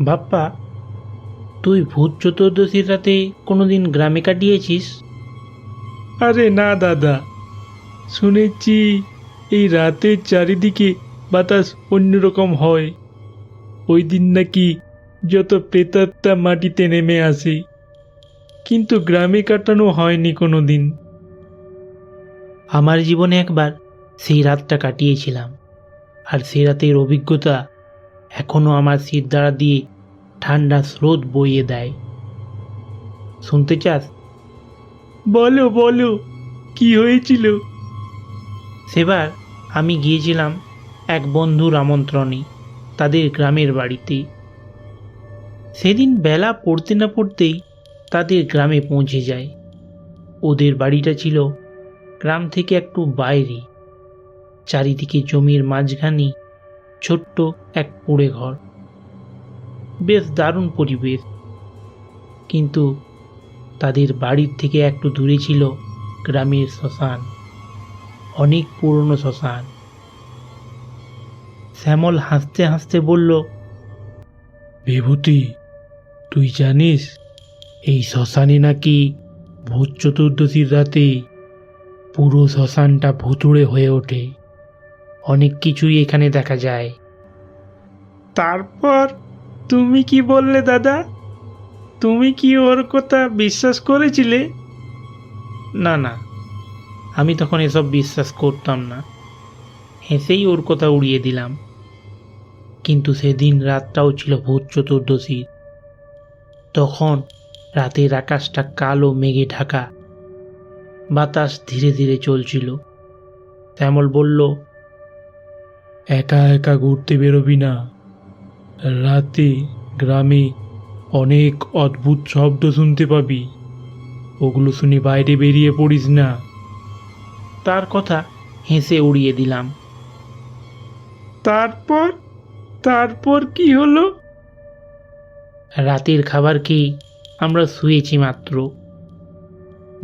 বাপ্পা তুই ভূত চতুর্দশীর রাতে কোনোদিন গ্রামে কাটিয়েছিস? আরে না দাদা। শুনেছি এই রাতের চারিদিকে বাতাস অন্যরকম হয়। ওই দিন নাকি যত প্রেতাত্মা মাটিতে নেমে আসে। কিন্তু গ্রামে কাটানো হয়নি কোনো দিন আমার জীবনে একবার সেই রাতটা কাটিয়েছিলাম। আর সেই রাতের অভিজ্ঞতা এখনও আমার শীত দ্বারা দিয়ে ঠান্ডা স্রোত বইয়ে দেয়। শুনতে চাস? বলো বলো কি হয়েছিল? সেবার আমি গিয়েছিলাম এক বন্ধুর আমন্ত্রণে তাদের গ্রামের বাড়িতে। সেদিন বেলা পড়তে না পড়তেই তাদের গ্রামে পৌঁছে যায়। ওদের বাড়িটা ছিল গ্রাম থেকে একটু বাইরে। চারিদিকে জমির মাঝখানে ছোট্ট এক কুড়ে ঘর। বেশ দারুণ পরিবেশ। কিন্তু তাদের বাড়ির থেকে একটু দূরে ছিল গ্রামের শ্মশান, অনেক পুরনো শ্মশান। শ্যামল হাসতে হাসতে বলল, বিভূতি, তুই জানিস, এই শ্মশানে নাকি ভূত চতুর্দশীর রাতে পুরো শ্মশানটা ভুতুড়ে হয়ে ওঠে। অনেক কিছুই এখানে দেখা যায়। তারপর তুমি কি বললে, দাদা? তুমি কি ওর কথা বিশ্বাস করেছিলে? না না। আমি তখন এসব বিশ্বাস করতাম না। হেসেই ওর কথা উড়িয়ে দিলাম। কিন্তু সেদিন রাতটাও ছিল ভূত চতুর্দশীর। তখন রাতের আকাশটা কালো মেঘে ঢাকা। বাতাস ধীরে ধীরে চলছিল। শ্যামল বলল একা একা ঘুরতে বেরোবি না। রাতে গ্রামে অনেক অদ্ভুত শব্দ শুনতে পাবি। ওগুলো শুনে বাইরে বেরিয়ে পড়িস না। তার কথা হেসে উড়িয়ে দিলাম। তারপর? তারপর কি হলো? রাতের খাবার খেয়ে আমরা শুয়েছি মাত্র।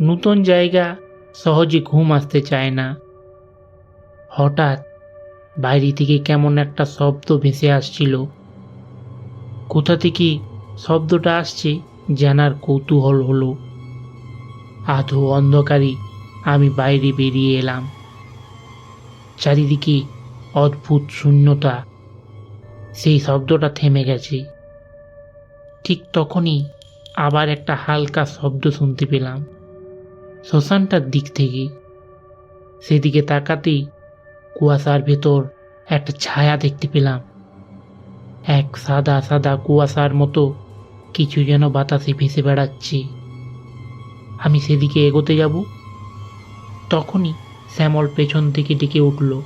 নূতন জায়গা সহজে ঘুম আসতে চায় না। হঠাৎ বাইরে থেকে কেমন একটা শব্দ ভেসে আসছিল। কোথা থেকে শব্দটা আসছে জানার কৌতূহল হলো। আধো অন্ধকারে আমি বাইরে বেরিয়ে এলাম। চারিদিকে অদ্ভুত শূন্যতা, সেই শব্দটা থেমে গেছে। ঠিক তখনই আবার একটা হালকা শব্দ শুনতে পেলাম, শ্মশানটার দিক থেকে। সেদিকে তাকাতেই কুয়াশার ভেতর একটা ছায়া দেখতে পেলাম। এক সাদা সাদা কুয়াশার মতো কিছু যেন বাতাসে ভেসে বেড়াচ্ছে। আমি সেদিকে এগোতে যাব। তখনই শ্যামল পেছন থেকে ডেকে উঠল।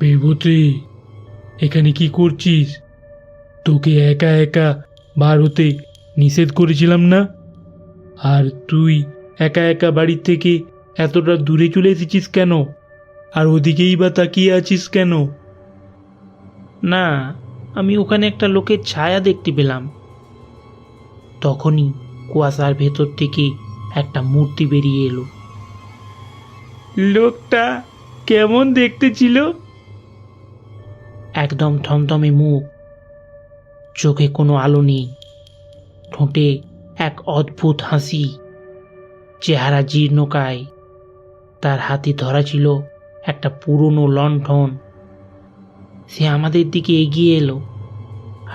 বিভূতি, এখানে কি করছিস? তোকে একা একা বার হতে নিষেধ করেছিলাম না? আর তুই একা একা বাড়ি থেকে এতটা দূরে চলে এসেছিস কেন? আর ওদিকেই বা তাকিয়ে আছিস কেন? না আমি ওখানে একটা লোকের ছায়া দেখতে পেলাম। তখনই কুয়াশার ভেতর থেকে একটা মূর্তি বেরিয়ে এলো। লোকটা কেমন দেখতে ছিল? একদম থমথমে মুখ চোখে কোনো আলো নেই ঠোঁটে এক অদ্ভুত হাসি চেহারা জীর্ণকায় তার হাতে ধরা ছিল একটা পুরনো লণ্ঠন। সে আমাদের দিকে এগিয়ে এলো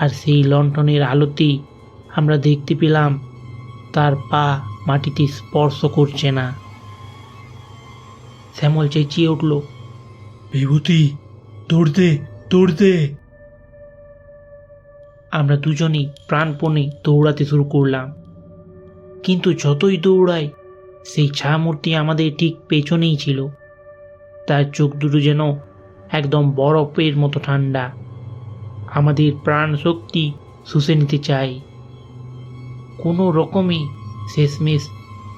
আর সেই লণ্ঠনের আলোতেই আমরা দেখতে পেলাম তার পা মাটিতে স্পর্শ করছে না। শ্যামল চেঁচিয়ে উঠল বিভূতি দৌড়তে দৌড়তে আমরা দুজনেই প্রাণপণে দৌড়াতে শুরু করলাম। কিন্তু যতই দৌড়াই সেই ছায়ামূর্তি আমাদের ঠিক পেছনেই ছিল। তার চোখ দুটো যেন একদম বরফের মতো ঠান্ডা। আমাদের প্রাণ শক্তি শুষে নিতে চাই। কোনো রকমে শেষমেশ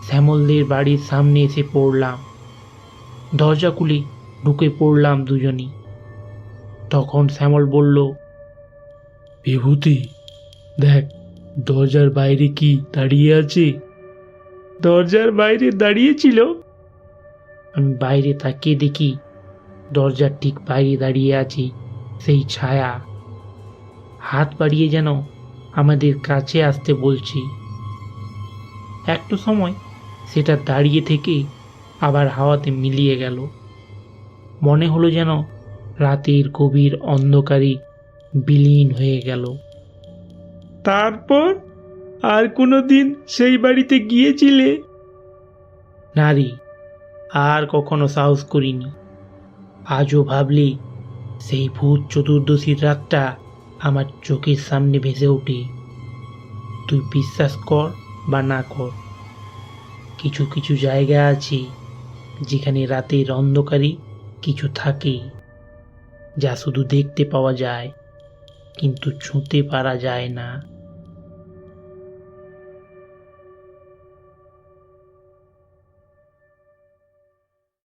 শ্যামলদের বাড়ির সামনে এসে পড়লাম। দরজা খুলে ঢুকে পড়লাম দুজনই। তখন শ্যামল বলল, বিভূতি, দেখ, দরজার বাইরে কি দাঁড়িয়ে আছে? দরজার বাইরে দাঁড়িয়েছিল আমি বাইরে তাকিয়ে দেখি দরজার ঠিক বাইরে দাঁড়িয়ে আছে সেই ছায়া। হাত বাড়িয়ে যেন আমাদের কাছে আসতে বলছি। একটু সময় সেটা দাঁড়িয়ে থেকে আবার হাওয়াতে মিলিয়ে গেল। মনে হলো যেন রাতের গভীর অন্ধকারে বিলীন হয়ে গেল। তারপর? আর কোনো দিন সেই বাড়িতে গিয়েছিলে? নারী আর কখনো সাহস করিনি। আজও ভাবলি, সেই ভূত চতুর্দশীর রাতটা আমার চোখের সামনে ভেসে ওঠে। তুই বিশ্বাস কর বা না কর, কিছু কিছু জায়গা আছে যেখানে রাতের অন্ধকারে কিছু থাকে যা শুধু দেখতে পাওয়া যায়, কিন্তু ছুঁতে পারা যায় না।